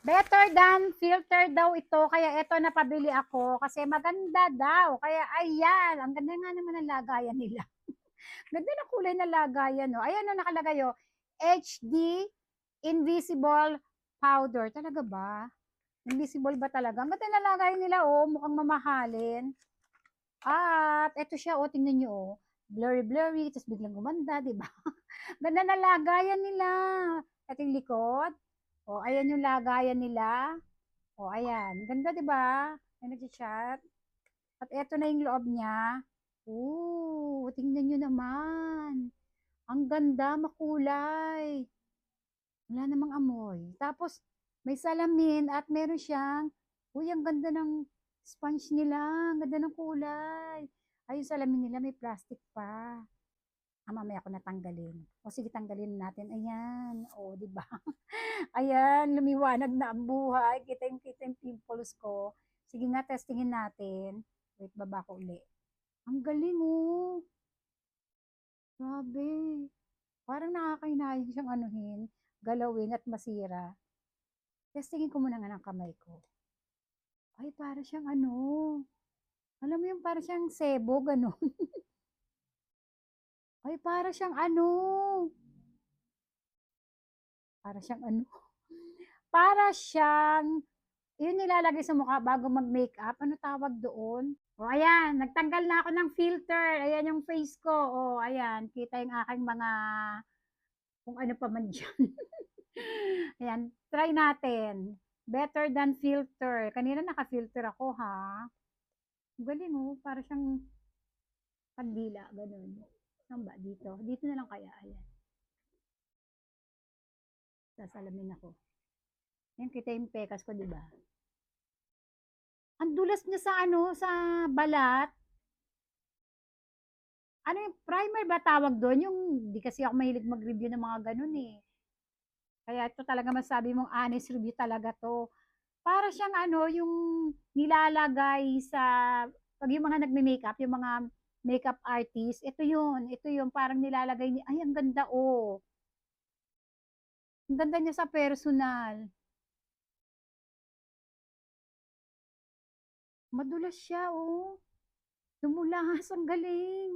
Better than filter daw ito. Kaya ito napabili ako. Kasi maganda daw. Kaya ayan. Ang ganda nga naman ng lagayan nila. ganda ng kulay na lagayan. No? Ayan o nakalagay o. HD Invisible Powder. Talaga ba? Invisible ba talaga? Ang ganda na lagayan nila o. Mukhang mamahalin. At ito siya o. Tingnan nyo o. Blurry blurry. Tapos biglang gumanda. Diba? ganda na lagayan nila. Ito yung likod. O, ayan yung lagayan nila. O, ayan. Ganda, di ba? May nag-chat. At eto na yung loob niya. Ooh, tingnan nyo naman. Ang ganda, makulay. Wala namang amoy. Tapos, may salamin at meron siyang, uy, ang ganda ng sponge nila. Ang ganda ng kulay. Ay, yung salamin nila may plastic pa. Mamaya ko natanggalin. O sige, tanggalin natin. Ayan. O, di ba? Ayan, lumiwanag na ang buhay. Kita yung, kita yung pimples ko. Sige nga, testingin natin. Wait, baba ko uli. Ang galing, oh. Grabe. Parang nakakainayang siyang anuhin, galawin at masira. Testingin ko muna nga ng kamay ko. Ay, para siyang ano. Alam mo yung para siyang sebo, ganun. Ay, para siyang ano. Para siyang ano. Para siyang, yun nilalagay sa mukha bago mag-makeup. Ano tawag doon? O, ayan. Nagtanggal na ako ng filter. Ayan yung face ko. O, ayan. Kita yung aking mga, kung ano pa man dyan. ayan. Try natin. Better than filter. Kanina naka-filter ako, ha? Galing, oh. Para siyang kandila. Ganun. Saan ba? Dito. Dito na lang kaya. Ayan. Sasalamin ako. Yan, kita yung pekas ko, di ba? Ang dulas niya sa ano, sa balat. Ano yung primer ba tawag doon? Yung, di kasi ako mahilig mag-review ng mga ganun eh. Kaya ito talaga masabi mong honest review talaga to. Para siyang ano, yung nilalagay sa, pag yung mga nagme-makeup, yung mga makeup artist, ito yun, ito yun, parang nilalagay ni, ay, ang ganda oh. Ang ganda niya sa personal. Madulas siya, oh. Lumulas, ang galing.